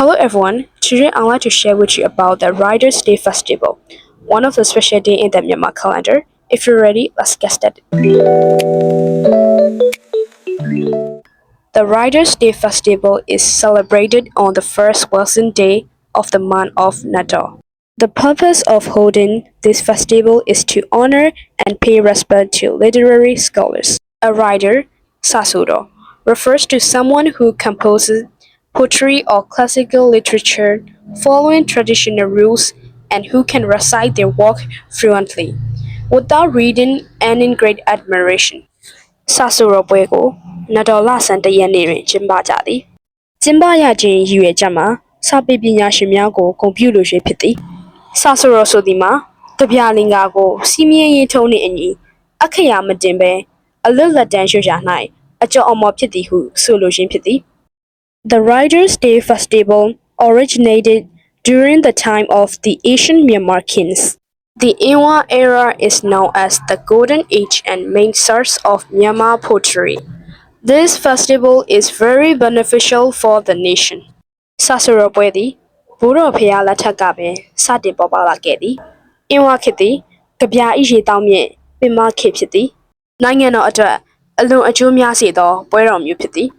Hello everyone, today I'd like to share with you about the Riders Day Festival, one of the special days in the Myanmar calendar. If you're ready, let's get started. The Riders Day Festival is celebrated on the first Wilson Day of the month of Natal. The purpose of holding this festival is to honor and pay respect to literary scholars. A writer, Sasuro, refers to someone who composes poetry or classical literature following traditional rules and who can recite their work fluently without reading and in great admiration. စဆိုတော်ပွဲကိုနတော်လဆန်တရက်နေ့တွင်ကျင်းပကြသည်။ကျင်းပရခြင်းရည်ရွယ်ချက်မှာစာပေပညာရှင်များကိုဂုဏ်ပြုလို၍ဖြစ်သည်။စဆိုတော်ဆိုသည်မှာတပြာလင်္ကာကိုစီးမြင်ရင်ထုံးနှင့်အညီအခရာမတင်ဘဲအလွတ်လက်တန်းရွှေရာ၌အကျော်အမော်ဖြစ်သည်ဟုဆိုလိုခြင်းဖြစ်သည်။ The Riders' Day Festival originated during the time of the ancient Myanmar kings. The Inwa era is known as the Golden Age and main source of Myanmar poetry. This festival is very beneficial for the nation. ဆဆရပွဲသည်ဘိုးတော်ဖရာလက်ထက်ကပင်စတင်ပေါ်ပေါက်လာခဲ့သည်။အင်းဝခေတ်သည်ကြပြာဤရေတောင်းမြင့်ပင်မခေတ်ဖြစ်သည်။နိုင်ငံတော်အတွက်အလွန်အကျိုးများစေသောပွဲတော်မျိုးဖြစ်သည်။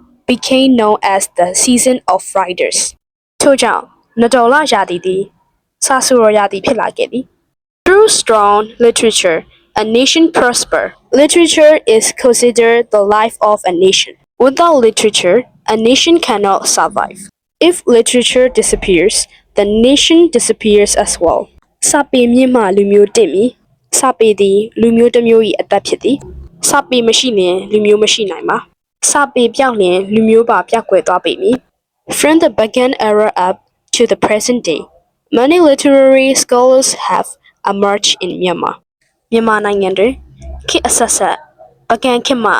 became known as the season of writers ထို့ကြောင့်နတော်လရာသီသည်စာစရောရာသီဖြစ်လာခဲ့သည် Through strong literature a nation prosper literature is considered the life of a nation without literature a nation cannot survive if literature disappears the nation disappears as well စာပေမြင့်မှလူမျိုးတင့်မီစာပေသည်လူမျိုးတစ်မျိုး၏အသက်ဖြစ်သည်စာပေမရှိလျင်လူမျိုးမရှိနိုင်ပါ စာပေပြောက်လျင်လူမျိုးပါပြောက်ကွယ်သွားပေမည် From the Bagan era up to the present day many literary scholars have emerged in Myanmar မြန်မာနိုင်ငံတွင်ခေတ်အဆက်ဆက်ပကံခေတ်မှ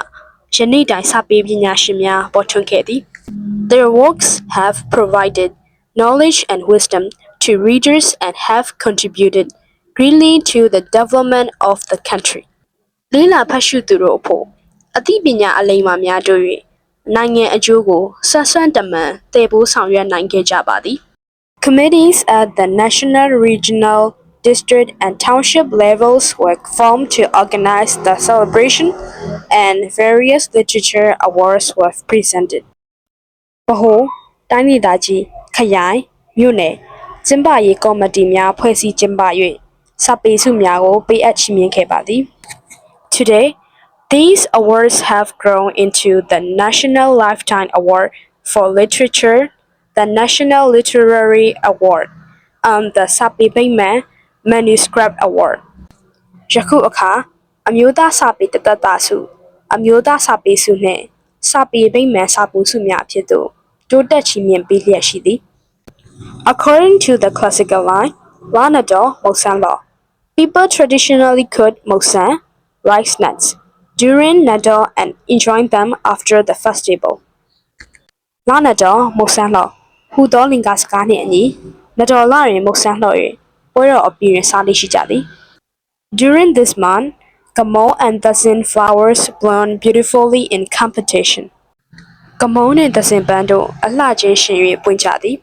ယနေ့တိုင်စာပေပညာရှင်များပေါ်ထွန်းခဲ့သည် Their works have provided knowledge and wisdom to readers and have contributed greatly to the development of the country. လေးလာဖတ်ရှုသူတို့အဖို့ အသိပညာအလိမ္မာများတို့၍နိုင်ငံအကျိုးကိုဆက်ဆွမ်းတမန်တည်ပိုးဆောင်ရွက်နိုင်ခဲ့ကြပါသည် Committees at the national, regional, district, and township levels were formed to organize the celebration, and various literature awards were presented. ဗဟိုတိုင်းဒေသကြီးခရိုင်မြို့နယ်ကျင်းပရေးကော်မတီများဖွဲ့စည်းကျင်းပ၍စာပေစုများကိုပေးအပ်ချီးမြှင့်ခဲ့ပါသည် Today these awards have grown into the National Lifetime Award for Literature the National Literary Award and the Sapi Beiman Manuscript Award ယခုအခါအမျိုးသားစာပေတသက်တာစုအမျိုးသားစာပေစုနှင့်စာပေဗိမာန်စာပူစုများအဖြစ်သို့တိုးတက်ချီးမြှင့်ပေးလျက်ရှိသည် According to the classical line, Lanador Mosanlo, people traditionally cook mosan, rice nuts, during Nador and enjoy them after the festival. Lanador Mosanlo ဟူသောလင်္ကာစကားနှင့်အညီနတော်လတွင်မုတ်ဆန်းလှော်၍ပွဲတော်အပြီးတွင်စားလေ့ရှိကြသည် During this month, Gamol and Dasin flowers bloom beautifully in competition. ကမုံနှင့်သစင်ပန်းတို့အလှချင်းရှင်၍ပွင့်ကြသည်